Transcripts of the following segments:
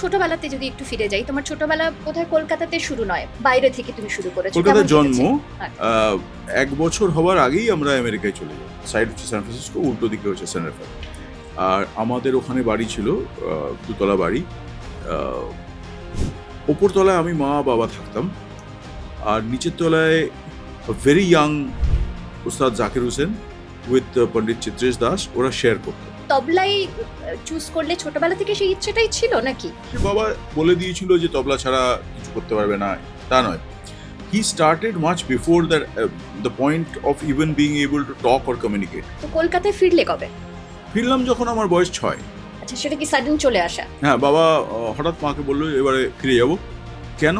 ছোটবেলাতে যদি একটু ফিরে যাই তোমার ছোটবেলা বোধহয় কলকাতাতে শুরু নয় বাইরে থেকে তুমি শুরু করেছ। কলকাতায় কেমন জন্ম এক বছর হওয়ার আগেই আমরা আমেরিকায় চলে যাই। সাইড হচ্ছে সান ফ্রান্সিসকো উল্টো দিকে হচ্ছে সান রাফাল আর আমাদের ওখানে বাড়ি ছিল দুতলা বাড়ি। ওপর তলায় আমি মা বাবা থাকতাম। আর নিচের তলায় very young Ustad Zakir Hussain with Pandit Chitresh Das ওরা শেয়ার করতো। তবলাই চুজ করলে ছোটবেলা থেকে সেই ইচ্ছেটাই ছিল নাকি? বাবা বলে দিয়েছিল যে তবলা ছাড়া কিছু করতে পারবে না তা নয়। He started much before the the point of even being able to talk or communicate তো কলকাতায় ফিরলে কবে? ফিরলাম যখন আমার বয়স ছয়। আচ্ছা সেটা কি সাডেন চলে আসা? হ্যাঁ বাবা হঠাৎ মাকে বলল এবারে ফিরে যাব। কেন?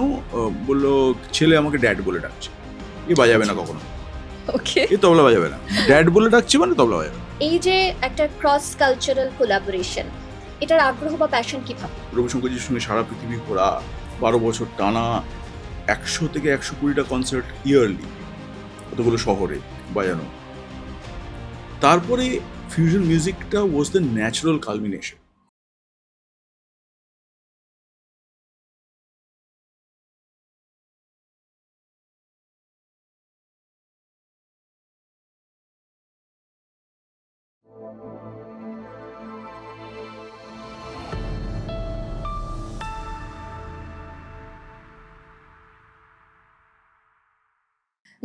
বলল ছেলে আমাকে ড্যাড বলে ডাকছে। এ বাজাবে না কখনো। ওকে এ তবলা বাজাবে না। ড্যাড বলে ডাকছে মানে তবলা বাজাবে এই যে একটা ক্রস কালচারাল কোলাবোরেশন এটার আগ্রহ বা প্যাশন কীভাবে রবিশঙ্করজির সঙ্গে সারা পৃথিবী ঘোরা বারো বছর টানা একশো থেকে একশো কুড়িটা কনসার্ট ইয়ারলি কতগুলো শহরে বাজানো। তারপরে ফিউশন মিউজিকটা was the natural culmination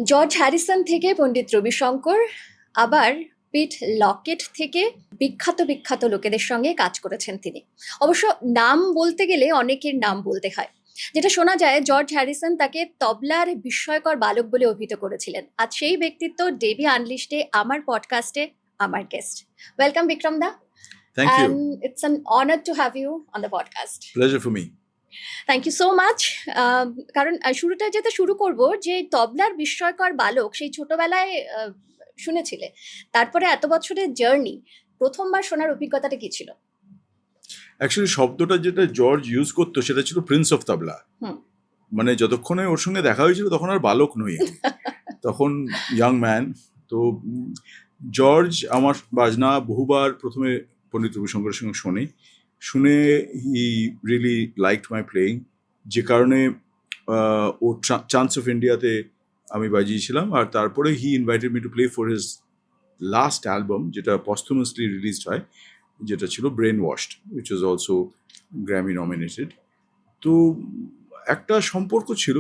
George Harrison থেকে পণ্ডিত রবিশঙ্কর আবার পিট লকেট থেকে বিখ্যাত বিখ্যাত লোকেদের সঙ্গে কাজ করেছেন তিনি। অবশ্য নাম বলতে গেলে অনেকের নাম বলতে হয়। যেটা শোনা যায় জর্জ হ্যারিসন তাকে তবলার বিস্ময়কর বালক বলে অভিহিত করেছিলেন। আজ সেই ব্যক্তিত্ব ডেবি আনলিস্টে আমার পডকাস্টে আমার guest welcome Vikram da. Thank you and it's an honor to have you on the podcast. Pleasure for me thank you so much কারণ শুরুটা যেতে শুরু করব যে তবলার বিস্ময়কর বালক সেই ছোটবেলায় শুনেছিলে। তারপরে এত বছরের জার্নি প্রথমবার শোনার অভিজ্ঞতাটা কি ছিল? অ্যাকচুয়ালি শব্দটা যেটা জর্জ ইউজ করতো সেটা ছিল প্রিন্স অফ তবলা মানে যতক্ষণে ওর সঙ্গে দেখা হয়েছিল তখন আর বালক নই তখন ইয়াং ম্যান তো জর্জ আমার বাজনা বহুবার প্রথমে পণ্ডিত রবিশঙ্করের সঙ্গে শোনে। শুনে he really liked my playing যে কারণে ও চান্স অফ ইন্ডিয়াতে আমি বাজিয়েছিলাম আর তারপরে he invited me to play for his last album যেটা পস্থুমাসলি রিলিজড হয়, যেটা ছিল brainwashed which was also Grammy nominated তো একটা সম্পর্ক ছিল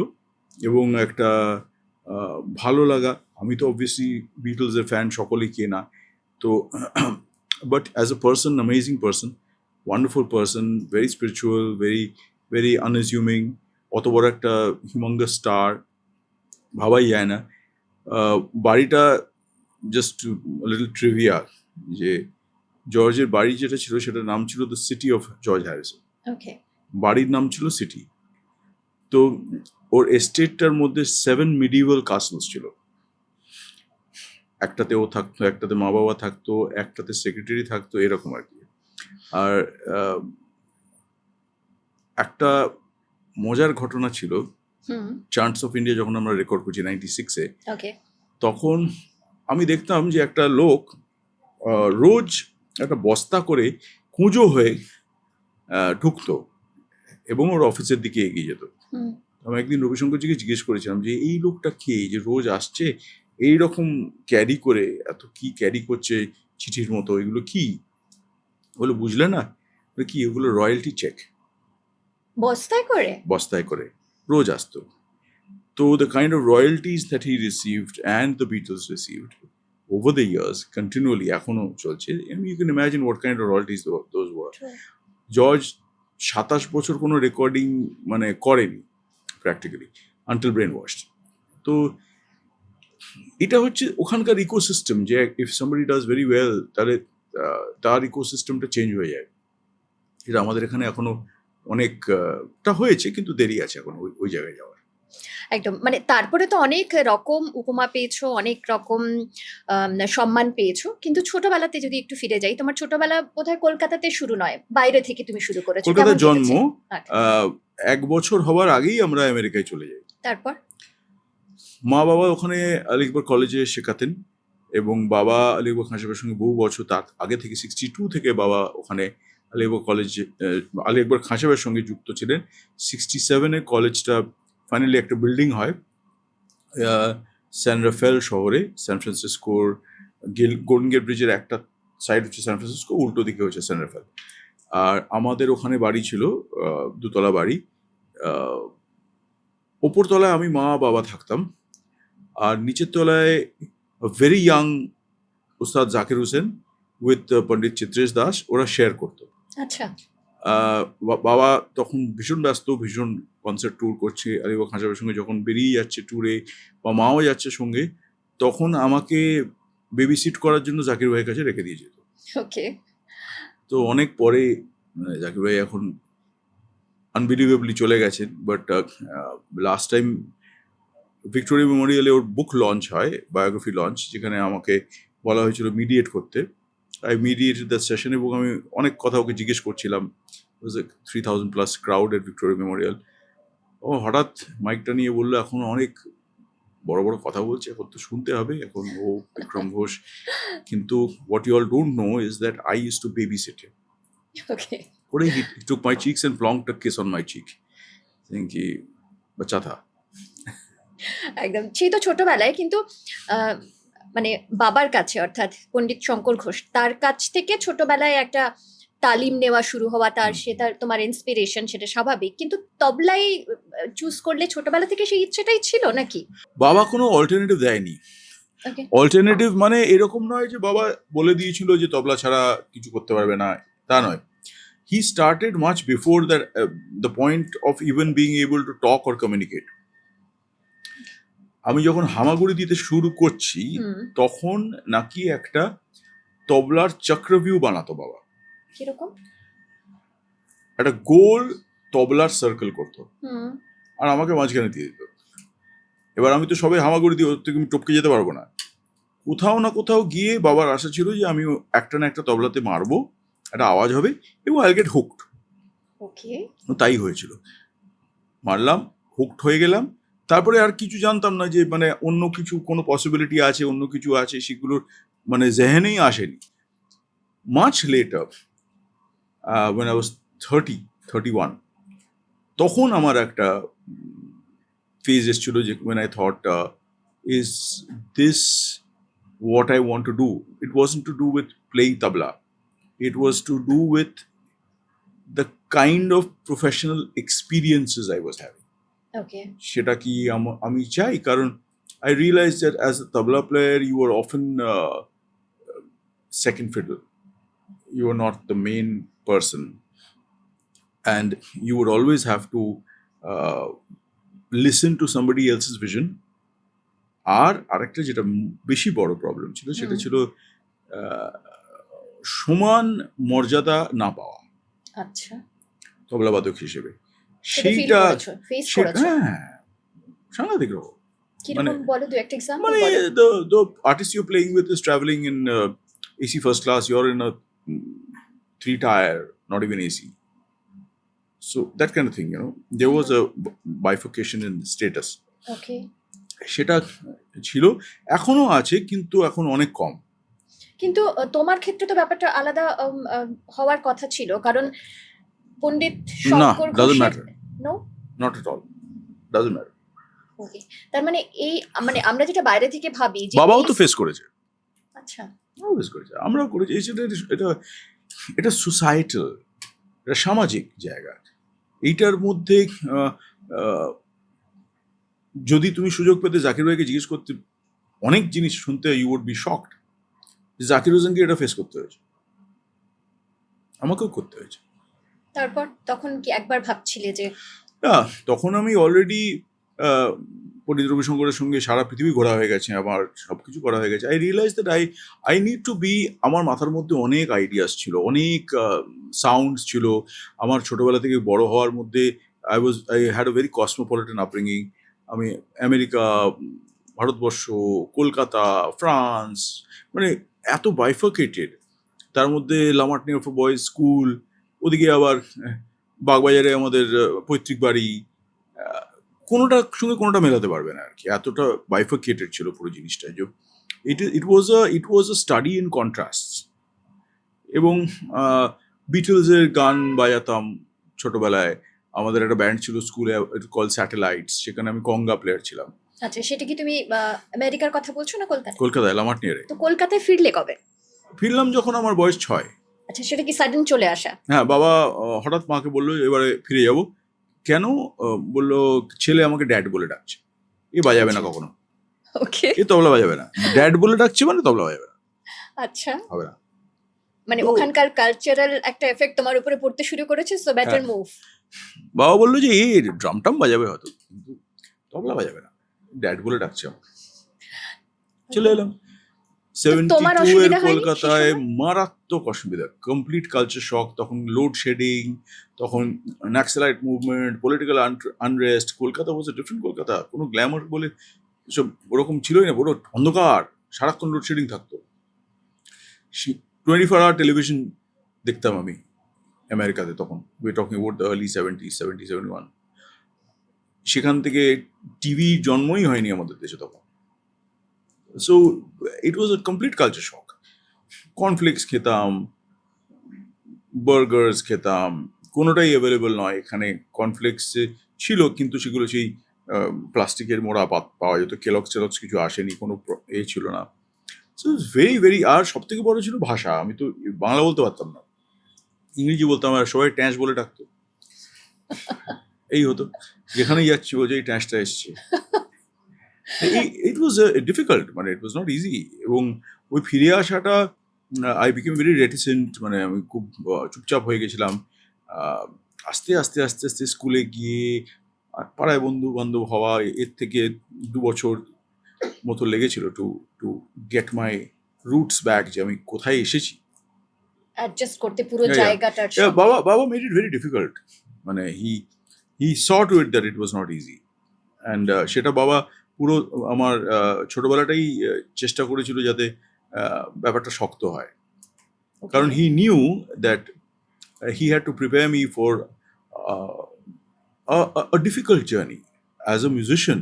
এবং একটা ভালো লাগা। আমি তো অবভিয়াসলি বিটলসের ফ্যান সকলেই কে না তো but as a person amazing person wonderful person very spiritual very very unassuming অত বড় একটা হিমঙ্গাস স্টার ভাবাই যায় না। বাড়িটা জাস্ট লিটল ট্রিভিয়া যে জর্জের বাড়ি যেটা ছিল সেটার নাম ছিল the city of George Harrison বাড়ির নাম ছিল সিটি তো ওর এস্টেটটার মধ্যে সেভেন মিডিভাল কাসলস ছিল। একটাতে ও থাকতো একটাতে মা বাবা থাকতো একটাতে সেক্রেটারি থাকতো এরকম আর কি। আর একটা মজার ঘটনা ছিল। চান্স অফ ইন্ডিয়া যখন আমরা রেকর্ড করছি নাইনটি সিক্সে তখন আমি দেখতাম যে একটা লোক রোজ একটা বস্তা করে কুঁজো হয়ে ঢুকতো এবং ওর অফিসের দিকে এগিয়ে যেত। হুম। আমি একদিন রবিশঙ্করজিকে জিজ্ঞেস করেছিলাম যে এই লোকটা কে? যে রোজ আসছে এই রকম ক্যারি করে এত কি ক্যারি করছে চিঠির মতো এগুলো কি? বলে বুঝলে না? কি এগুলো রয়্যালটি চেক। বস্তায় করে? বস্তায় করে। রোজ আসতো। তো the kind of royalties that he received and the Beatles received over the years continually এখনও চলছে। You can imagine what kind of royalties those were George সাতাশ বছর কোনো রেকর্ডিং মানে করেনি প্র্যাকটিক্যালি আনটিল ব্রেন ওয়াশ তো এটা হচ্ছে ওখানকার ইকোসিস্টেম যে if somebody does very well তাহলে তার ইকোসিস্টেমটা চেঞ্জ হয়ে যায়। এটা আমাদের এখানে এখনও অনেক আহ, টা হয়েছে কিন্তু দেরি আছে এখন ওই ওই জায়গায় যাওয়ার। একদম। মানে তারপরে তো অনেক রকম উপমা পেয়েছ অনেক রকম সম্মান পেয়েছ। কিন্তু ছোটবেলাতে যদি একটু ফিরে যাই তোমার ছোটবেলা বোধহয় কলকাতাতে শুরু নয় বাইরে থেকে তুমি শুরু করেছ। কলকাতায় কেমন জন্ম এক বছর হওয়ার আগেই আমরা আমেরিকায় চলে যাই। তারপর? মা বাবা ওখানে আলিকবর কলেজে শেখাতেন। এবং বাবা আলিকবর খান সঙ্গে বহু বছর তার আগে থেকে সিক্সটি টু থেকে বাবা ওখানে আলী আকবর কলেজ আলী আকবর খাঁচাবের সঙ্গে যুক্ত ছিলেন। সিক্সটি সেভেনে কলেজটা ফাইনালি একটা বিল্ডিং হয় স্যান রাফেল শহরে স্যান ফ্রান্সিসকোর গেল গোল্ডেন গেট ব্রিজের একটা সাইড হচ্ছে স্যান ফ্রান্সিসকো উল্টো দিকে হচ্ছে স্যান রাফেল আর আমাদের ওখানে বাড়ি ছিল দুতলা বাড়ি ওপর তলায় আমি মা বাবা থাকতাম। আর নিচের তলায় very young Ustad Zakir Hussain with Pandit Chitresh Das ওরা শেয়ার করতো। আচ্ছা। বাবা তখন ভীষণ ব্যস্ত ভীষণ কনসার্ট ট্যুর করছে আলিবাগ খাঁচাবের সঙ্গে যখন বেরিয়ে যাচ্ছে ট্যুরে বা মাও যাচ্ছে সঙ্গে তখন আমাকে বেবি সিট করার জন্য জাকির ভাইয়ের কাছে রেখে দিয়ে যেত। ওকে। তো অনেক পরে মানে জাকির ভাই এখন আনবিলিভেবলি চলে গেছেন বাট লাস্ট টাইম ভিক্টোরিয়া মেমোরিয়ালে ওর বুক লঞ্চ হয় বায়োগ্রাফি লঞ্চ যেখানে আমাকে বলা হয়েছিল মিডিয়েট করতে। আই মিডিয়েট দ্য সেশন এবং আমি অনেক কথা ওকে জিজ্ঞেস করছিলাম। Three thousand plus crowd at Victoria Memorial ও হঠাৎ মাইকটা নিয়ে বলল এখন অনেক বড় বড় কথা বলছে এখন তো শুনতে হবে এখন ও বিক্রম ঘোষ। কিন্তু what you all don't know is that I used to babysit ওরে he took my chicks and প্লং টাক কিস অন মাই চিক কি বাচ্চা থা। একদম। সেই তো ছোটবেলায় কিন্তু মানে বাবার কাছে অর্থাৎ পণ্ডিত শঙ্কর ঘোষ তার কাছ থেকে ছোটবেলায় একটা তালিম নেওয়া শুরু হওয়া তার সে তার তোমার ইন্সপিরেশন সেটা স্বাভাবিক। কিন্তু তবলাই চুজ করলে ছোটবেলা থেকে সেই ইচ্ছেটাই ছিল নাকি? বাবা কোনো অল্টারনেটিভ দেয়নি। অল্টারনেটিভ মানে এরকম নয় যে বাবা বলে দিয়েছিল যে তবলা ছাড়া কিছু করতে পারবে না তা নয়। He started much before that the point of even being able to talk or communicate আমি যখন হামাগুড়ি দিতে শুরু করছি তখন নাকি একটা তবলার চক্রভিউ বানাতো বাবা। কীরকম? একটা গোল তবলার সার্কেল করতো। আর আমাকে মাঝখানে দিয়ে দিত। এবার আমি তো সবাই হামাগুড়ি দিয়ে থেকে আমি টপকে যেতে পারব না। কোথাও না কোথাও গিয়ে বাবার আশা ছিল যে আমি একটা না একটা তবলাতে মারবো একটা আওয়াজ হবে এবং আই গেট হুকড ওকে তাই হয়েছিল। মারলাম হুকড হয়ে গেলাম। তারপরে আর কিছু জানতাম না যে মানে অন্য কিছু, কোনো পসিবিলিটি আছে, অন্য কিছু আছে, সেগুলোর মানে জেহেনেই আসেনি much later when I was thirty thirty one তখন আমার একটা ফেজ এসেছিল যে when I thought is this what I want to do. It wasn't to do with playing tabla. It was to do with the kind of professional experiences I was having. সেটা কি আমি চাই? কারণ I realise that as a tabla player you are often second fiddle you are not the main person and you would always have to listen to somebody else's vision আর আরেকটা যেটা বেশি বড় problem ছিল সেটা ছিল সমান মর্যাদা না পাওয়া। আচ্ছা। তবলাবাদক হিসেবে। সেইটা হ্যাঁ সাংঘাতিক রকম মানে- মানে the the artist you're playing with is traveling in uh, AC first class. You're in a mm, three tire, not even AC. So that kind of thing, you know. There was a bifurcation in status. ওকে সেটা ছিল এখনও আছে কিন্তু এখন অনেক কম কিন্তু তোমার ক্ষেত্রে তো ব্যাপারটা আলাদা হওয়ার কথা ছিল কারণ পণ্ডিত না শঙ্কর ঘোষের no not at all doesn't matter okay তার মানে এই মানে আমরা যেটা বাইরে থেকে ভাবি যে বাবাও তো ফেস করেছে। আচ্ছা। ফেস করেছে। আমরাও করেছি। এই এটা এটা সোসাইটাল এটা সামাজিক জায়গা। এইটার মধ্যে যদি তুমি সুযোগ পেতে জাকির ভাইকে জিজ্ঞেস করতে অনেক জিনিস শুনতে you would be shocked Zakir হোসেনকে এটা ফেস করতে হয়েছে। আমাকেও করতে হয়েছে। তারপর তখন কি একবার ভাবছিলে যে না, তখন আমি অলরেডি পণ্ডিত রবিশঙ্করের সঙ্গে সারা পৃথিবী ঘোরা হয়ে গেছে, আমার সব কিছু করা হয়ে গেছে। I realise that I I need to be আমার মাথার মধ্যে অনেক আইডিয়াস ছিল, অনেক সাউন্ডস ছিল। আমার ছোটবেলা থেকে বড় হওয়ার মধ্যে I was I had a very cosmopolitan upbringing আমি আমেরিকা, ভারতবর্ষ, কলকাতা ফ্রান্স মানে এত বাইফাকেটেড তার মধ্যে লামাটনি অফ বয়েজ স্কুল ওদিকে আবার বাগবাজারে আমাদের পৈতৃক বাড়ি কোনোটার সঙ্গে কোনোটা মেলাতে পারবে না আর কি। এতটা বাইফাকেটেড ছিল পুরো জিনিসটা যে it it was a it was a study in contrast এবং বিটলসের গান বাজাতাম ছোটবেলায়। আমাদের একটা ব্যান্ড ছিল স্কুলে কল স্যাটেলাইটস সেখানে আমি কঙ্গা প্লেয়ার ছিলাম। আচ্ছা সেটা কি তুমি আমেরিকার কথা বলছো না কলকাতা কলকাতায় লামাট নিয়ে তো কলকাতায় ফিরলে কবে? ফিরলাম যখন আমার বয়স ছয়। আচ্ছা সেটা কি সাডেন চলে আসা? হ্যাঁ বাবা হঠাৎ মাকে বলল এবারে ফিরে যাব। কেন? বলল ছেলে আমাকে ড্যাড বলে ডাকছে। এ বাজাবে না কখনো? ওকে। এ তবলা বাজাবে না। ড্যাড বলে ডাকছে মানে তবলা বাজাবে না। আচ্ছা। হবে না। মানে ওখানকার কালচারাল একটা এফেক্ট তোমার উপরে পড়তে শুরু করেছে সো বেটার। মুভ বাবা বলল যে এই ড্রাম টাম বাজাবে হয়তো কিন্তু তবলা বাজাবে না। ড্যাড বলে ডাকছে আমাকে। চলে এলাম। সেভেন্টি টু এর অসুবিধা হয়নি সে কলকাতায় মারাত্মক অসুবিধা। কমপ্লিট কালচার শক তখন লোড শেডিং তখন Naxalite movement political unrest Kolkata was different Kolkata. কোনো গ্ল্যামার বলে সব ওরকম ছিলই না পুরো অন্ধকার সারাক্ষণ লোড শেডিং থাকতো। টোয়েন্টি ফোর আওয়ার টেলিভিশন দেখতাম আমি আমেরিকাতে তখন। We talking about the early seventy seventy seventy one সেখান থেকে টিভি জন্মই হয়নি আমাদের দেশে তখন। So it was a complete culture shock cornflakes খেতাম বার্গার্স খেতাম, কোনোটাই অ্যাভেলেবল নয়। এখানে কর্নফ্লেক্স ছিল, কিন্তু সেগুলো সেই প্লাস্টিকের মোড়া পাওয়া যেত। কেলক্স টেলক্স কিছু আসেনি, কোনো এ ছিল না। সো ভেরি ভেরি আর সব থেকে বড় ছিল ভাষা। আমি তো বাংলা বলতে পারতাম না। ইংরেজি বলতাম আর সবাই ট্যাঁচ বলে ডাকতো। এই হতো। যেখানেই যাচ্ছি যে এই ট্যাঁচটা এসছে। ইট ওয়াজ ডিফিকাল্ট মানে ইট ওয়াজ নট ইজি এবং ওই ফিরে আসাটা আই বিকেম ভেরি রেটিসেন্ট মানে আমি খুব চুপচাপ হয়ে গেছিলাম। আস্তে আস্তে আস্তে আস্তে স্কুলে গিয়ে আর পাড়ায় বন্ধু বান্ধব হওয়া এর থেকে দু বছর মতো লেগেছিল to to get my roots back যে আমি কোথায় এসেছি। অ্যাডজাস্ট করতে পুরো সঙ্গে। বাবা বাবা মেড ইট ভেরি ডিফিকাল্ট মানে he he saw to it that it was not easy and সেটা বাবা পুরো আমার ছোটবেলাটাই চেষ্টা করেছিল যাতে ব্যাপারটা শক্ত হয়। কারণ he knew that he had to prepare me for a difficult journey. As a musician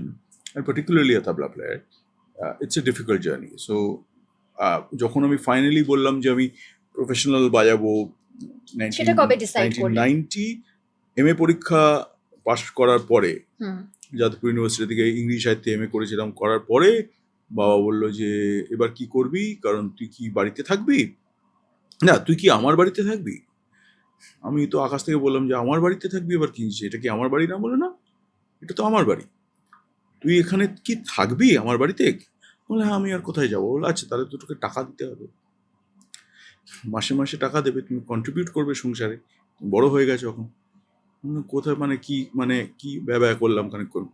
and particularly a tabla player uh, it's a difficult journey. So uh, যখন আমি ফাইনালি বললাম যে আমি প্রফেশনাল বাজাবো সেটা কবে decide করলে? নাইনটি এম এ পরীক্ষা পাশ করার পরে যাদবপুর ইউনিভার্সিটি থেকে ইংলিশ সাহিত্যে এম এ করেছিলাম, করার পরে বাবা বলল যে, এবার কি করবি? কারণ তুই কি বাড়িতে থাকবি? না, তুই কি আমার বাড়িতে থাকবি? আমি তো আকাশ থেকে বললাম যে, আমার বাড়িতে থাকবি? এবার কি এটা কি আমার বাড়ি না? বলে না, এটা তো আমার বাড়ি। তুই এখানে কি থাকবি আমার বাড়িতে? বলে হ্যাঁ আমি আর কোথায় যাব? বলে আচ্ছা তাহলে তো তোকে টাকা দিতে হবে। মাসে মাসে টাকা দেবে, তুমি কন্ট্রিবিউট করবে সংসারে। বড় হয়ে গেছো এখন। কোথায় মানে কি মানে কি ব্যয় করলাম খানিকক্ষণ?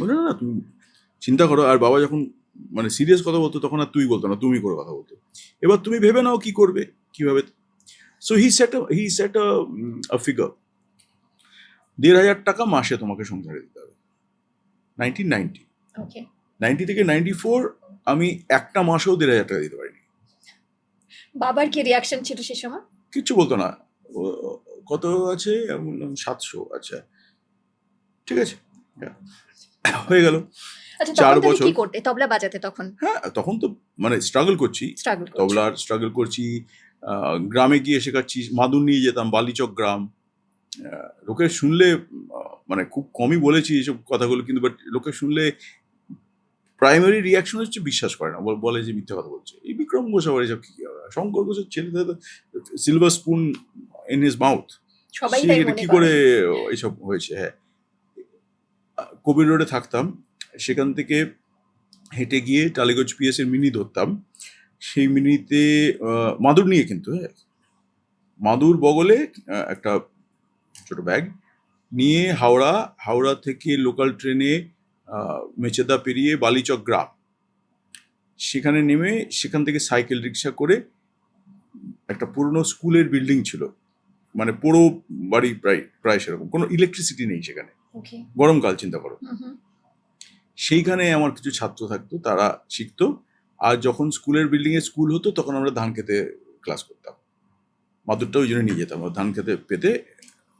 বলে না তুমি চিন্তা করো আর বাবা যখন মানে সিরিয়াস কথা বলতো তখন আর তুই বলতো না তুমি করে কথা বলতো। এবার তুমি ভেবে নাও কি করবে কীভাবে? So he set he set a figure দেড় হাজার টাকা মাসে তোমাকে সংসারে দিতে হবে। নাইনটিন নাইনটি নাইনটি থেকে নাইনটি ফোর আমি একটা মাসেও দেড় হাজার টাকা দিতে পারিনি। বাবার কি রিয়াকশন ছিল সে সময়? কিচ্ছু বলতো না। কত আছে? আমি বললাম সাতশো আচ্ছা। ঠিক আছে? হয়ে। গেল। আচ্ছা চার বছর। কি করতে তবলা বাজাতে তখন? হ্যাঁ তখন তো মানে স্ট্রাগল করছি। তবলার স্ট্রাগল করছি। গ্রামে গিয়ে শেখাচ্ছি। মাদুর নিয়ে যেতাম বালিচক গ্রাম। লোকে শুনলে মানে খুব কমই বলেছি এইসব কথাগুলো কিন্তু বাট লোকে শুনলে প্রাইমারি রিয়াকশন হচ্ছে বিশ্বাস করে না। বলে যে মিথ্যা কথা বলছে। এই বিক্রম ঘোষ আবার এসব কি হবে? শঙ্কর ঘোষের ছেলে silver spoon in his mouth কি করে। এইসব হয়েছে হ্যাঁ। কবির রোডে থাকতাম সেখান থেকে হেঁটে গিয়ে টালিগঞ্জ পিএস এর মিনি ধরতাম। সেই মিনিতে মাদুর নিয়ে কিন্তু হ্যাঁ। মাদুর বগলে একটা ছোট ব্যাগ নিয়ে হাওড়া হাওড়া থেকে লোকাল ট্রেনে মেচেদা পেরিয়ে বালিচক গ্রাম। সেখানে নেমে সেখান থেকে সাইকেল রিক্সা করে একটা পুরনো স্কুলের বিল্ডিং ছিল। মানে পুরো বাড়ি প্রায় প্রায় সেরকম। কোনো ইলেকট্রিসিটি নেই সেখানে। গরমকাল চিন্তা করো। সেইখানে আমার কিছু ছাত্র থাকতো তারা শিখতো। আর যখন স্কুলের বিল্ডিং এ স্কুল হতো তখন আমরা ধান খেতে ক্লাস করতাম। মাদুরটা ওই জন্য নিয়ে যেতাম। ধান খেতে পেতে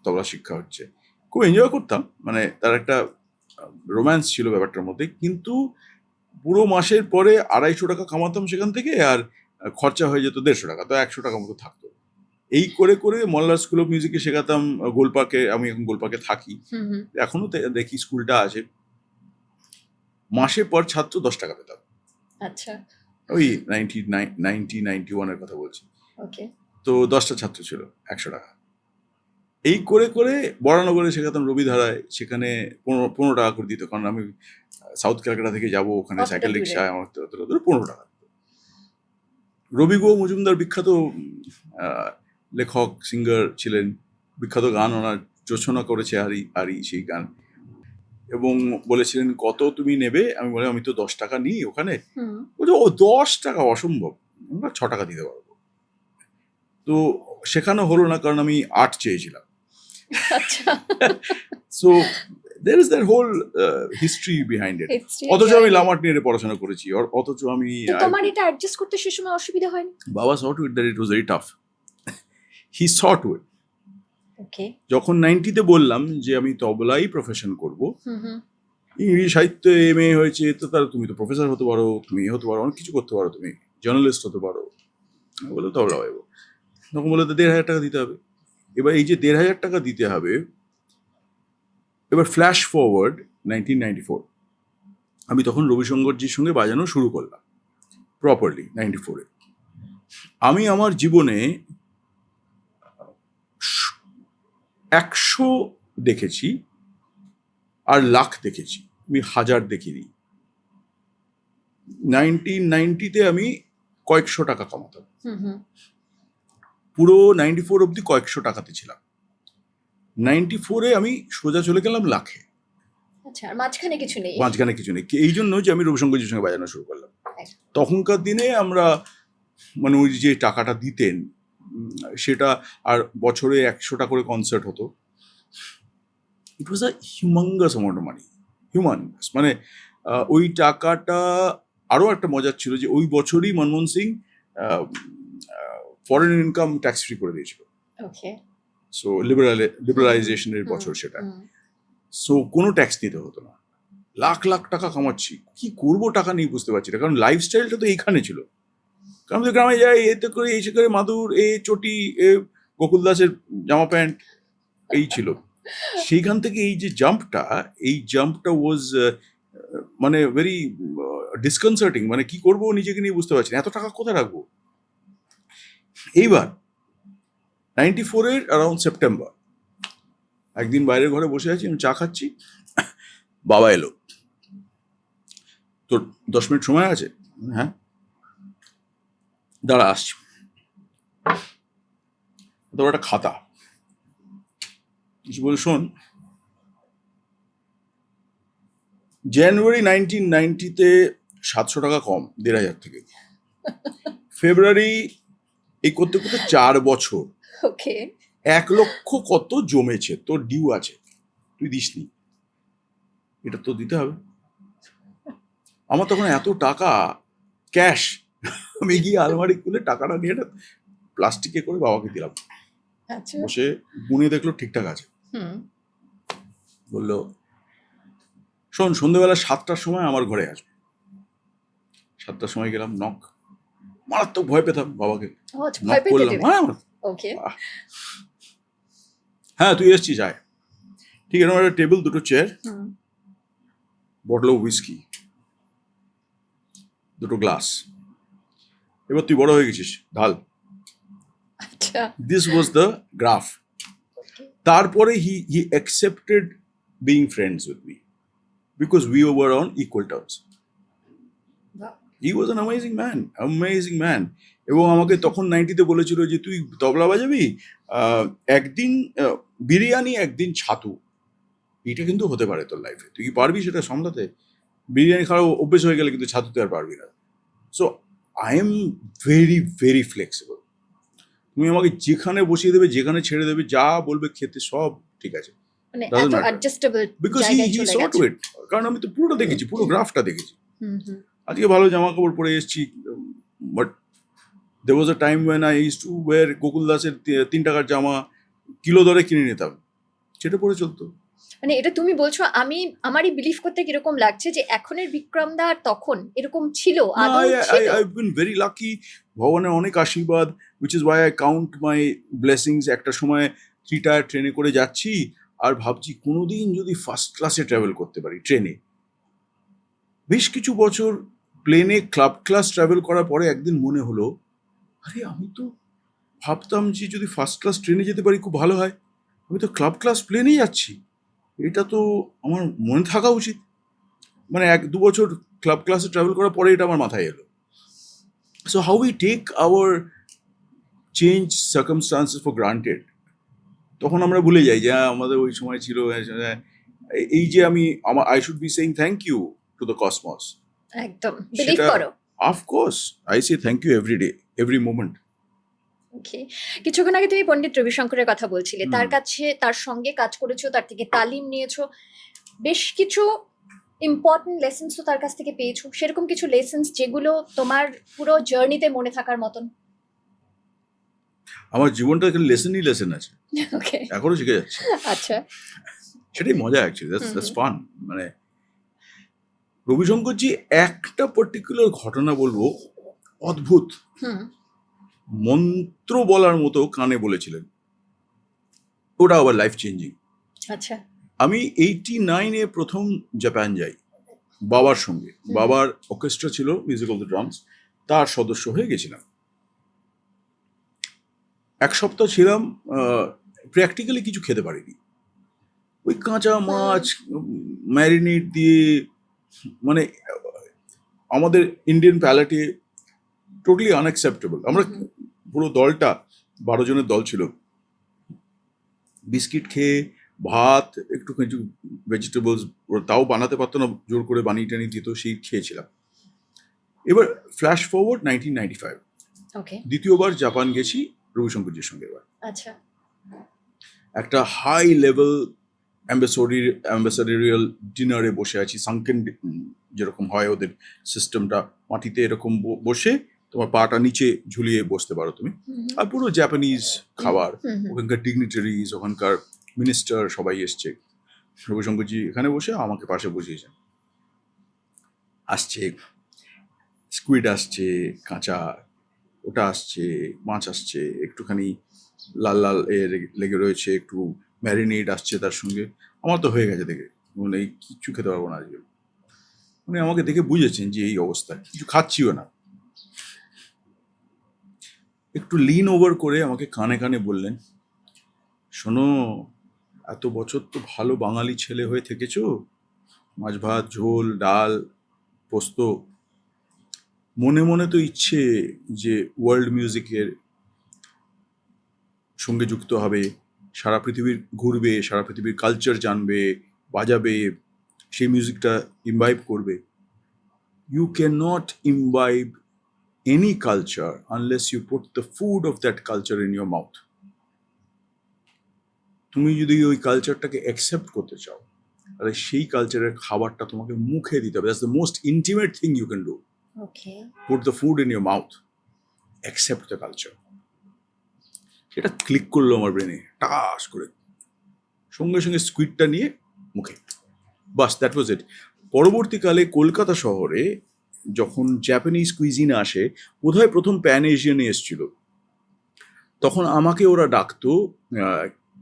তবলা শিক্ষা হচ্ছে। খুব এনজয় করতাম। মানে তার একটা রোম্যান্স ছিল ব্যাপারটার মধ্যে। কিন্তু পুরো মাসের পরে আড়াইশো টাকা কামাতাম সেখান থেকে আর খরচা হয়ে যেত দেড়শো টাকা। তো একশো টাকা মতো থাকতো। এই করে করে মল্লার স্কুল অফ মিউজিকে শেখাতাম গোলপাকে আমি এখন গোলপাকে থাকি। এখনও দেখি স্কুলটা আছে। মাসে পর ছাত্র দশ টাকা পেতাম। আচ্ছা। ওই নাইনটি নাইনটি নাইনটি ওয়ানের কথা বলছি। তো দশটা ছাত্র ছিল একশো টাকা। এই করে করে বরানগরে শেখাতাম রবিধারায় সেখানে পনেরো পনেরো টাকা করে দিত। কারণ আমি সাউথ ক্যালকাটা থেকে যাব ওখানে সাইকেল। রিক্সায় আমার পনেরো টাকা। রবি গো মজুমদার বিখ্যাত লেখক সিঙ্গার ছিলেন বিখ্যাত গান ওনার যোচনা করেছে আরই আরই সেই গান। এবং বলেছিলেন কত তুমি নেবে? আমি বলে আমি তো দশ টাকা নিই ওখানে। বলছে ও দশ টাকা অসম্ভব। আমরা ছ টাকা দিতে পারব। তো শেখানো হলো না কারণ আমি আর্ট চেয়েছিলাম। So there is that whole history behind it অথচ আমি লামার্ট নিয়ে পড়াশোনা করেছি। অথচ আমি তোমার এটা অ্যাডজাস্ট করতে সে সময় অসুবিধা হয়নি? বাবা saw to it that it was very tough he saw to it okay যখন নাইনটিতে বললাম যে আমি তবলাই প্রফেশন করব ইংরেজি সাহিত্য এম এ হয়েছে তো তার তুমি তো প্রফেসর হতে পারো তুমি এ হতে পারো অনেক কিছু করতে পারো তুমি জার্নালিস্ট হতে পারো। বলে তবলা পাইব তখন বলে তো দেড় হাজার টাকা দিতে হবে। এবার এই যে দেড় হাজার টাকা দিতে হবে এবার flash forward nineteen ninety four আমি তখন রবিশঙ্করজির সঙ্গে বাজানো শুরু করলাম প্রপারলি নাইনটি ফোরে আমি আমার জীবনে একশো দেখেছি আর লাখ দেখেছি। আমি হাজার দেখিনি। নাইনটিন নাইনটিতে আমি কয়েকশো টাকা কামাতাম। পুরো নাইনটি ফোর অব্দি কয়েকশো টাকাতে ছিলাম। নাইনটি ফোরে আমি সোজা চলে গেলাম লাখে। আচ্ছা মাঝখানে কিছু নেই। মাঝখানে কিছু নেই। এই জন্য যে আমি রবিশঙ্করজির সঙ্গে বাজানো শুরু করলাম। তখনকার দিনে আমরা মানে ওই যে টাকাটা দিতেন সেটা আর বছরে একশোটা করে কনসার্ট হতো। It was a humongous amount of money human মানে ওই টাকাটা আরও একটা মজার ছিল যে ওই বছরই Manmohan Singh foreign income tax free করে দিয়েছিল। সো লিবারাল লিবারালাইজেশনের বছর সেটা। সো কোনো ট্যাক্স দিতে হতো না। লাখ লাখ টাকা কামাচ্ছি। কি করব টাকা নিয়ে বুঝতে পারছি না। কারণ লাইফস্টাইলটা তো এইখানে ছিল। আমি তো গ্রামে যাই, এতে করে এসে করে মাদুর, এ, চটি, এ, গোকুল দাসের জামা প্যান্ট, এই ছিল। সেইখান থেকে এই যে জাম্পটা, এই জাম্পটা ওয়াজ মানে ভেরি ডিসকনসার্টিং মানে কি করব নিজেকে নিয়ে বুঝতে পারছি না। এত টাকা কোথায় রাখব? এইবার নাইনটি ফোরের অ্যারাউন্ড সেপ্টেম্বর একদিন বাইরের ঘরে বসে আছি, আমি চা খাচ্ছি, বাবা এলো। তোর দশ মিনিট সময় আছে? হ্যাঁ? দাঁড়া আসছি। তোর একটা খাতা। কিছু বলে শোন। জানুয়ারি নাইনটিন নাইনটিতে সাতশো টাকা কম দেড় হাজার থেকে। ফেব্রুয়ারি এই করতে করতে চার বছর। ওকে। এক লক্ষ কত জমেছে তোর ডিউ আছে। তুই দিসনি। এটা তো দিতে হবে। আমার তখন এত টাকা ক্যাশ আমি গিয়ে আলমারি খুলে টাকাটা নিয়ে এটা প্লাস্টিকে করে বাবাকে দিলাম। আচ্ছা। বসে গুনে দেখল ঠিকঠাক আছে। হুম। বলল শোন সন্ধ্যেবেলা সাতটার সময় আমার ঘরে আসবে। সাতটার সময় গেলাম নক মারাত্মক ভয় পেতাম বাবাকে। আচ্ছা নক পেতে করলাম। হ্যাঁ। ওকে। হ্যাঁ তুই এসছিস আয়। ঠিক আছে আমার একটা টেবিল দুটো চেয়ার হুম। বটল অফ হুইস্কি দুটো গ্লাস এবার তুই বড় হয়ে গেছিস ঢাল। দিস ওয়াজ দ্য গ্রাফ তারপরে he he accepted being friends with me because we were on equal terms. He was an amazing man amazing man এবং আমাকে তখন নাইনটিতে বলেছিল যে তুই তবলা বাজাবি? একদিন বিরিয়ানি একদিন ছাতু। এটা কিন্তু হতে পারে তোর লাইফে তুই কি পারবি সেটা সামলাতে? বিরিয়ানি খাওয়া অভ্যেস হয়ে গেলে কিন্তু ছাতুতে আর পারবি না। So I am very very flexible তুমি আমাকে যেখানে বসিয়ে দেবে যেখানে ছেড়ে দেবে যা বলবে খেতে সব ঠিক আছে। মানে. বিকজ হি হি চলে সট কারণ আমি তো পুরোটা দেখেছি পুরো গ্রাফটা দেখেছি। আজকে ভালো জামা কাপড় পরে এসেছি but they was a time when I used to wear Gokul দাসের তিন টাকার জামা কিলো দরে কিনে নিতাম। সেটা পরে চলতো। মানে এটা তুমি বলছো আমি আমারই বিলিভ করতে কীরকম লাগছে যে এখনের বিক্রম দা আর তখন এরকম ছিল আই বিন ভেরি লাকি ভগবানের অনেক আশীর্বাদ which is why I count my blessings একটা সময় থ্রি টায়ার ট্রেনে করে যাচ্ছি আর ভাবছি কোনোদিন যদি ফার্স্ট ক্লাসে ট্রাভেল করতে পারি ট্রেনে বেশ কিছু বছর প্লেনে ক্লাব ক্লাস ট্রাভেল করার পরে একদিন মনে হলো আরে আমি তো ভাবতাম যে যদি ফার্স্ট ক্লাস ট্রেনে যেতে পারি খুব ভালো হয়। আমি তো ক্লাব ক্লাস প্লেনেই যাচ্ছি। এটা তো আমার মনে থাকা উচিত। মানে এক দু বছর ক্লাব ক্লাসে ট্রাভেল করার পরে এটা আমার মাথায় এলো। So how we take our change circumstances for granted তখন আমরা ভুলে যাই যে হ্যাঁ, আমাদের ওই সময় ছিল হ্যাঁ, এই যে আমি আমার I should be saying thank you to the cosmos একদম। বিলিভ করো। Of course I say thank you every day every moment okay. কিছুক্ষণ আগে তুমি পণ্ডিত রবিশঙ্করের কথা বলছিলে। তার কাছে তার সঙ্গে কাজ করেছ তার থেকে তালিম নিয়েছো। বেশ কিছু ইম্পর্টেন্ট লেসেন্স তো তার কাছ থেকে পেয়েছ। সেরকম কিছু লেসেন্স যেগুলো তোমার পুরো জার্নিতে মনে থাকার মতন? আমার জীবনটা লেসেনই লেসেন আছে। এখনও শিখে যাচ্ছে। আচ্ছা। সেটাই মজা actually that's hmm that's fun মানে রবিশঙ্করজি একটা পার্টিকুলার ঘটনা বলব অদ্ভুত। হুম। মন্ত্র বলার মতো কানে বলেছিলেন। ওটা আবার লাইফ চেঞ্জিং আচ্ছা। আমি এইটি নাইনে প্রথম জাপান যাই বাবার সঙ্গে। বাবার অর্কেস্ট্রা ছিল মিউজিক অফ দ্য ড্রামস তার সদস্য হয়ে গেছিলাম। এক সপ্তাহ ছিলাম প্র্যাকটিক্যালি কিছু খেতে পারিনি। ওই কাঁচা মাছ ম্যারিনেট দিয়ে মানে আমাদের ইন্ডিয়ান প্যালেটে টোটালি আনএক্সেপ্টেবল আমরা। পুরো দলটা বারো জনের দল ছিল। বিস্কিট খেয়ে ভাত একটু কিছু ভেজিটেবলস তাও বানাতে পারতো না জোর করে বানিয়ে টানিয়ে দিত সেই খেয়েছিলাম। এবার flash forward nineteen ninety five দ্বিতীয়বার জাপান গেছি রবিশঙ্করজির সঙ্গে এবার। আচ্ছা। একটা হাই লেভেল অ্যাম্বাসডারি অ্যাম্বাসাডারিয়াল ডিনারে বসে আছি। সাংকেন যেরকম হয় ওদের সিস্টেমটা মাটিতে এরকম বসে তোমার পাটা নিচে ঝুলিয়ে বসতে পারো তুমি। আর পুরো জাপানিজ খাবার। ওখানকার ডিগনিটারিজ ওখানকার মিনিস্টার সবাই এসছে। রবিশঙ্করজি এখানে বসে আমাকে পাশে বসিয়েছেন। আসছে স্কুইড আসছে কাঁচা ওটা আসছে মাছ আসছে একটুখানি লাল লাল এ লেগে- রয়েছে একটু ম্যারিনেট আসছে তার সঙ্গে। আমার তো হয়ে গেছে দেখে। মানে কিচ্ছু খেতে পারব না আজকে? উনি আমাকে দেখে বুঝেছেন যে এই অবস্থা। কিছু খাচ্ছিও না। একটু লিন ওভার করে আমাকে কানে কানে বললেন, শোনো, এত বছর তো ভালো বাঙালি ছেলে হয়ে থেকেছ, মাছ ভাত, ঝোল, ডাল, পোস্ত। মনে মনে তো ইচ্ছে যে ওয়ার্ল্ড মিউজিকের সঙ্গে যুক্ত হবে, সারা পৃথিবীর ঘুরবে, সারা পৃথিবীর কালচার জানবে, বাজাবে, সেই মিউজিকটা ইমবাইব করবে। You can not imbibe any culture unless you put the food of that culture in your mouth. তুমি যদি ওই কালচারটাকে অ্যাকসেপ্ট করতে চাও তাহলে সেই কালচারের খাবারটা তোমাকে মুখে দিতে হবে। That's the most intimate thing you can do okay put the food in your mouth accept the culture সেটা ক্লিক করল আমার ব্রেনে টাস করে। সঙ্গে সঙ্গে স্কুইডটা নিয়ে মুখে। বাস দ্যাট ওয়াজ ইট পরবর্তীকালে কলকাতা শহরে যখন জাপানিজ কুইজিন আসে বোধহয় প্রথম প্যান এশিয়ানে এসছিল। তখন আমাকে ওরা ডাকতো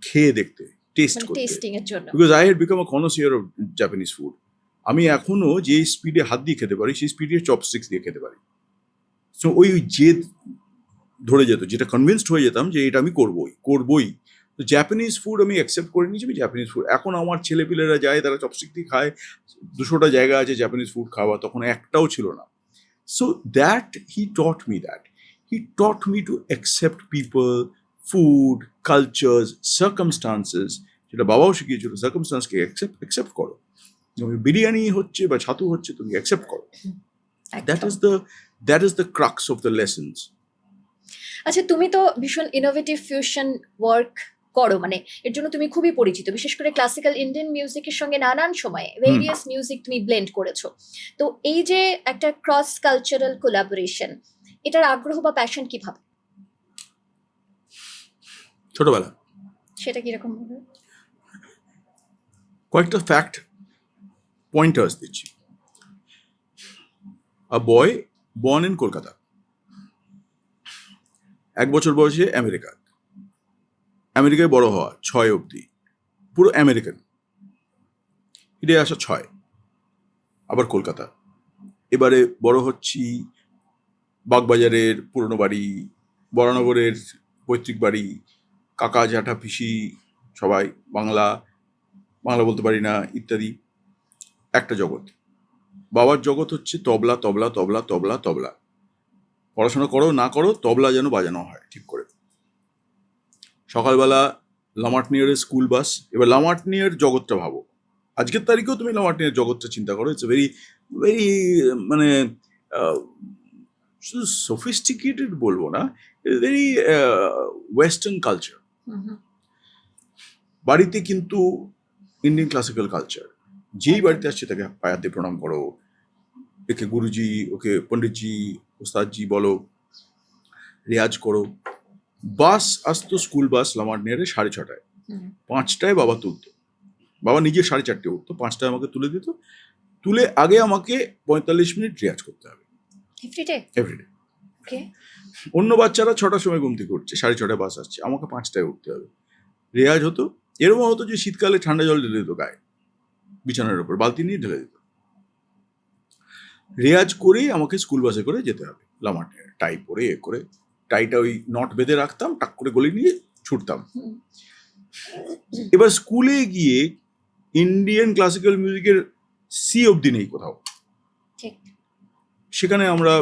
খেয়ে দেখতে টেস্ট মানে করতে। টেস্টিং এর জন্য। Because I had become a connoisseur of Japanese food আমি এখনও যে স্পিডে হাত দিয়ে খেতে পারি সেই স্পিডে চপস্টিক্স দিয়ে খেতে পারি। সো ওই জেদ ধরে যেত যেটা কনভিন্সড হয়ে যেতাম যে এটা আমি করবোই করবোই। তো জাপানিজ ফুড আমি অ্যাকসেপ্ট করে নিয়েছি আমি জাপানিজ ফুড এখন আমার ছেলেপিলেরা যায় তারা চপস্টিক দিয়ে খায় দুশোটা জায়গা আছে জ্যাপানিজ ফুড খাওয়া তখন একটাও ছিল না। So that he taught me that he taught me to accept people food cultures circumstances যেটা বাবাও শিখিয়েছিল সার্কামস্টান্সকে অ্যাকসেপ্ট অ্যাকসেপ্ট করো। তুমি বিরিয়ানি হচ্ছে বা ছাতু হচ্ছে তুমি অ্যাকসেপ্ট করো। That is the that is the crux of the lessons আচ্ছা তুমি তো ভীষণ ইনোভেটিভ ফিউশন ওয়ার্ক করো মানে এর জন্য তুমি খুবই পরিচিত। বিশেষ করে ক্লাসিক্যাল ইন্ডিয়ান মিউজিকের সঙ্গে নানান সময়ে ভেরিয়াস মিউজিক তুমি ব্লেন্ড করেছ। তো এই যে একটা ক্রস কালচারাল কোলাবোরেশন এটার আগ্রহ বা প্যাশন কীভাবে ছোটবেলা। সেটা কীরকম হবে? কয়েকটা ফ্যাক্ট পয়েন্টার্স দিচ্ছি। A boy born in Kolkata এক বছর বয়সে আমেরিকা আমেরিকায় বড় হওয়া ছয় অবধি। পুরো আমেরিকান। হিটে আসা ছয়। আবার কলকাতা। এবারে বড় হচ্ছি বাগবাজারের পুরনো বাড়ি, বরানগরের পৈতৃক বাড়ি, কাকা, জ্যাঠা, পিসি, সবাই, বাংলা বাংলা বলতে পারি না, ইত্যাদি। একটা জগৎ। বাবার জগৎ হচ্ছে তবলা তবলা তবলা তবলা তবলা। পড়াশোনা করো, না করো, তবলা যেন বাজানো হয়, ঠিক করে। সকালবেলা লামাটনিয়ারের স্কুল বাস এবার লামাটনিয়ার জগৎটা ভাবো। আজকের তারিখেও তুমি লামাটনিয়ার জগৎটা চিন্তা করো। ইটস ভেরি ভেরি মানে শুধু সফিস্টিকেটেড বলব না ভেরি ওয়েস্টার্ন কালচার বাড়িতে কিন্তু ইন্ডিয়ান ক্লাসিক্যাল কালচার যেই বাড়িতে আসছে তাকে পায়াতে প্রণাম করো। একে গুরুজি ওকে পণ্ডিতজি ওস্তাদজি বলো। রেয়াজ করো। বাস আসতো স্কুল বাস লামার নিয়ে সাড়ে ছটায়। পাঁচটায় বাবা তুলতো। বাবা নিজে সাড়ে চারটে উঠতো পাঁচটায় আমাকে তুলে দিত। তুলে আগে আমাকে পঁয়তাল্লিশ মিনিট রেয়াজ করতে হবে। এভরিডে অন্য বাচ্চারা ছটার সময় ঘুম থেকে উঠছে সাড়ে ছটায় বাস আসছে আমাকে পাঁচটায় উঠতে হবে। রেয়াজ হতো। এরকম হতো যে শীতকালে ঠান্ডা জল ঢেলে দিত গায়ে বিছানার উপর বালতি নিয়ে ঢেলে দিত। রেয়াজ করেই আমাকে স্কুল বাসে করে যেতে হবে লামাটে টাই পরে এ করে। টাইটা ওই নট বেঁধে রাখতাম টাক করে গলি নিয়ে ছুটতাম। এবার স্কুলে গিয়ে ইন্ডিয়ান ক্লাসিক্যাল মিউজিকের সি অবধি নেই কোথাও। সেখানে আমরা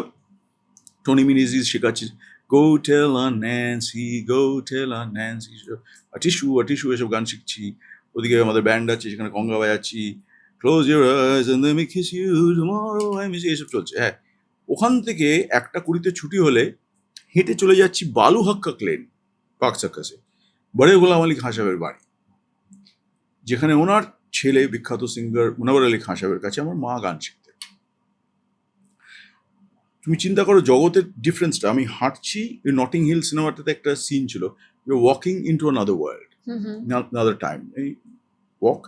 টনি মিনিজিস শেখাচ্ছি go tell a Nancy go tell a Nancy tissue tissue এসব গান শিখছি। ওদিকে আমাদের ব্যান্ড আছে সেখানে Ganga বাজাচ্ছি। Close your eyes and you tomorrow I miss এসব চলছে হ্যাঁ। ওখান থেকে একটা কুড়িতে ছুটি হলে হেঁটে চলে যাচ্ছি বালু হাক্কা লেন পার্ক সার্কাসে বড়ে গোলাম আলী খাঁ সাহেবের বাড়ি। যেখানে ওনার ছেলে বিখ্যাত সিঙ্গার মুনাবার আলী খাঁ সাহেবের কাছে আমার মা গান শিখতেন। তুমি চিন্তা করো জগতের ডিফারেন্সটা আমি হাঁটছি ওই নটিং হিল সিনেমাটাতে একটা সিন ছিল walking into another world another time এই ওয়াক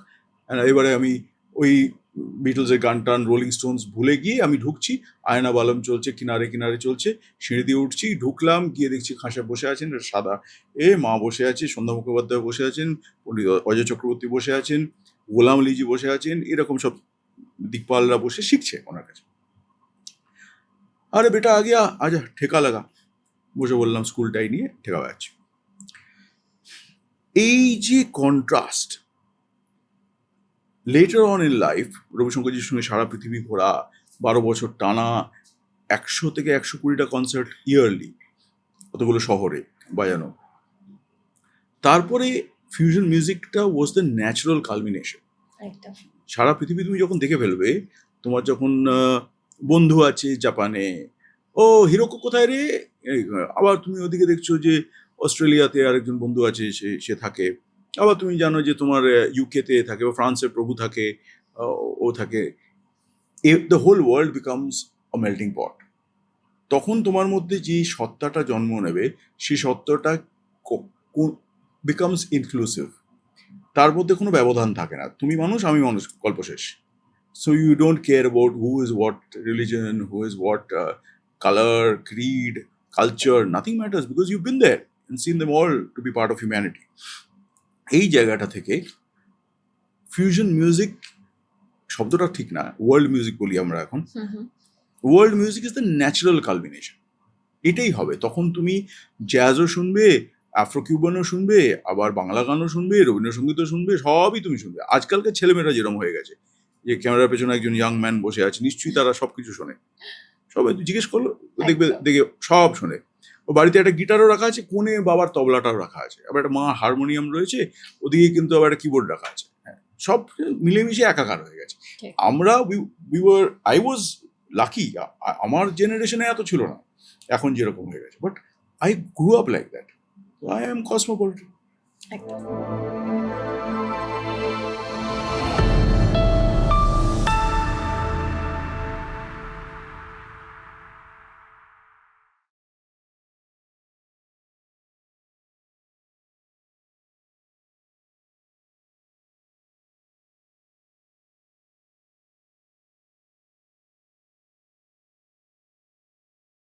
এবারে আমি ওই বিটলসের গান টান রোলিং স্টোনস ভুলে গিয়ে আমি ঢুকছি, আয়না বালম চলছে, কিনারে কিনারে চলছে, সিঁড়ি দিয়ে উঠছি, ঢুকলাম, গিয়ে দেখছি খাঁসা বসে আছেন সাদা। এ মা বসে আছে, সন্ধ্যা মুখোপাধ্যায় বসে আছেন, পণ্ডিত অজয় চক্রবর্তী বসে আছেন, গোলাম আলীজি বসে আছেন, এরকম সব দিকপালরা বসে শিখছে ওনার কাছে। আরে বেটা, আগে আ, আজা ঠেকা লাগা। বসে বললাম স্কুলটাই নিয়ে ঠেকা বাজাচ্ছি এই যে contrast later on in life রবিশঙ্করজির সঙ্গে সারা পৃথিবী ঘোরা বারো বছর টানা একশো থেকে একশো কুড়িটা কনসার্ট ইয়ারলি কতগুলো শহরে বাজানো। তারপরে ফিউশন মিউজিকটা ওয়াজ দ্য ন্যাচারাল কালমিনেশন সারা পৃথিবী তুমি যখন দেখে ফেলবে তোমার যখন বন্ধু আছে জাপানে ও হিরোকো কোথায় রে? আবার তুমি ওদিকে দেখছ যে অস্ট্রেলিয়াতে আরেকজন বন্ধু আছে সে সে থাকে। আবার তুমি জানো যে তোমার ইউকেতে থাকে বা ফ্রান্সের প্রভু থাকে ও থাকে the whole world becomes a melting pot তখন তোমার মধ্যে যে সত্তাটা জন্ম নেবে, সেই সত্তাটা বিকামস ইনক্লুসিভ তার মধ্যে কোনো ব্যবধান থাকে না। তুমি মানুষ, আমি মানুষ, গল্প শেষ। So you don't care about who is what religion who is what colour creed culture nothing matters because you been there and seen them all to be part of humanity. এই জায়গাটা থেকে ফিউশন মিউজিক শব্দটা ঠিক না world music বলি আমরা এখন। World music is the natural culmination এটাই হবে। তখন তুমি জ্যাজও শুনবে আফ্রো কিউবানও শুনবে আবার বাংলা গানও শুনবে রবীন্দ্রসঙ্গীতও শুনবে সবই তুমি শুনবে। আজকালকার ছেলেমেয়েরা যেরকম হয়ে গেছে যে ক্যামেরার পেছনে একজন ইয়াং ম্যান বসে আছে নিশ্চয়ই তারা সব কিছু শোনে। সবাই জিজ্ঞেস করল দেখবে। দেখে সব শোনে। বাড়িতে একটা গিটারও রাখা আছে কোণে বাবার তবলাটাও রাখা আছে। আবার একটা মা হারমোনিয়াম রয়েছে ওদিকে কিন্তু আবার একটা কিবোর্ড রাখা আছে। হ্যাঁ সব মিলেমিশে একাকার হয়ে গেছে। আমরা আই ওয়াজ লাকি আমার জেনারেশনে এত ছিল না এখন যেরকম হয়ে গেছে। But I grew up like that I am cosmopolitan একদম।